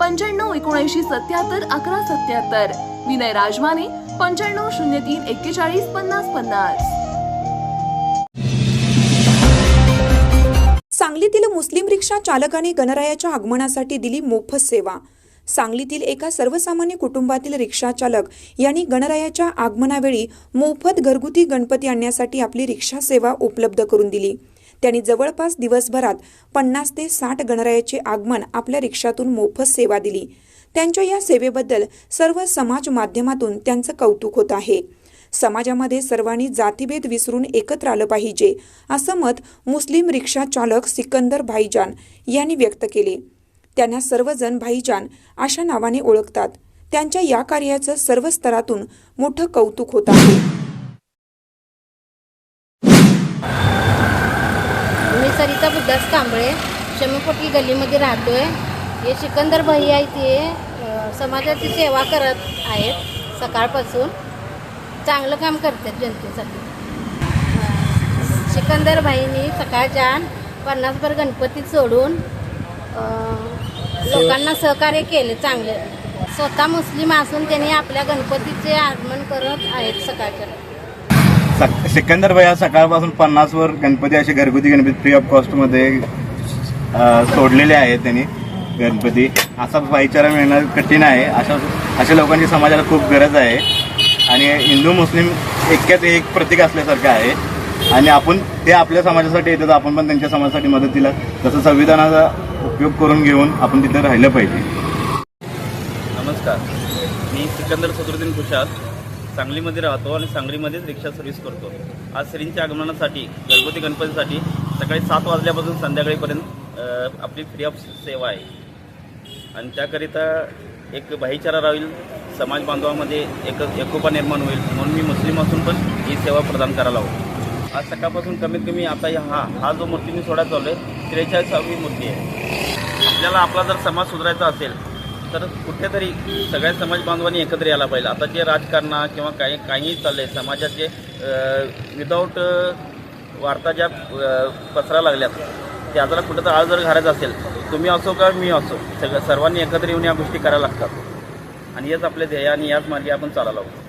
पंच्याण्णव एकोणऐंशी सत्याहत्तर अकरा सत्याहत्तर. विनय राजमाने पंच्याण्णव शून्य तीन एक्केचाळीस पन्नास पन्नास. सांगलीतील मुस्लिम रिक्षा चालकाने गणरायाच्या आगमनासाठी दिली मोफत सेवा. सांगलीतील एका सर्वसामान्य कुटुंबातील रिक्षा चालक यांनी गणरायाच्या आगमनावेळी मोफत घरगुती गणपती आणण्यासाठी आपली रिक्षा सेवा उपलब्ध करून दिली. त्यांनी जवळपास दिवसभरात पन्नास ते साठ गणरायाचे आगमन आपल्या रिक्षातून मोफत सेवा दिली. त्यांच्या या सेवेबद्दल सर्व समाज माध्यमातून त्यांचं कौतुक होत आहे. समाजामध्ये सर्वांनी जातीभेद विसरून एकत्र आलं पाहिजे असं मत मुस्लिम रिक्षा चालक सिकंदर भाईजान यांनी व्यक्त केले. त्यांना सर्वजण भाईजान अशा नावाने ओळखतात. त्यांच्या या कार्याचं सर्व स्तरातून मोठं कौतुक होत आहे. सरिता कांबळे शमीपोटी गल्लीमध्ये राहतो आहे हे सिकंदर भाई आहे ते समाजाची सेवा करत आहेत सकाळपासून. चांगलं काम करतात जनतेसाठी. सिकंदर भाईनी सकाळच्या पन्नासभर गणपती सोडून लोकांना सहकार्य केले चांगले. स्वतः मुस्लिम असून त्यांनी आपल्या गणपतीचे आगमन करत आहेत सकाळच्या. सक- सिकंदर भाई हा सकाळपासून पन्नास वर गणपती असे घरगुती गणपती फ्री ऑफ कॉस्टमध्ये सोडलेले आहेत त्यांनी गणपती. असा भाईचारा मिळणं कठीण आहे. अशा अशा लोकांची समाजाला खूप गरज आहे. आणि हिंदू मुस्लिम ऐक्यात एक प्रतीक असल्यासारखं आहे. आणि आपण ते आपल्या समाजासाठी येतात. आपण पण त्यांच्या समाजासाठी मदतीला तसं संविधानाचा उपयोग करून घेऊन आपण तिथे राहिलं पाहिजे. नमस्कार. मी सिकंदर सदरुद्दीन खुशाल सांगलीमध्ये राहतो आणि सांगलीमध्येच रिक्षा सर्व्हिस करतो. आज श्रींच्या आगमनासाठी घरगुती गणपतीसाठी सकाळी सात वाजल्यापासून संध्याकाळीपर्यंत आपली फ्री ऑफ सेवा आहे. आणि त्याकरिता एक भाईचारा राहील समाज बांधवामध्ये एक एकोपा निर्माण होईल. म्हणून मी मुस्लिम असून पण ही सेवा प्रदान करायला हवं. आज सकाळपासून कमीत कमी आता हा हा जो मूर्ती मी सोडायचा चालू आहे त्रेचाळीसावी मूर्ती आहे. आपल्याला आपला जर समाज सुधारायचा असेल तर कुठेतरी सगळ्या समाज बांधवांनी एकत्र यायला पाहिजे आता जे राजकारणा किंवा काही काही चाललंय समाजात जे विदाऊट वार्ता ज्या पसरा लागल्यात लागल्यात त्याला कुठं तर आळ जर घालायचं असेल तुम्ही असो का मी असो सगळं सर्वांनी एकत्र येऊन या गोष्टी करायला लागतात. आणि हेच आपले ध्येय आणि याच मार्गे आपण चालायला हवं.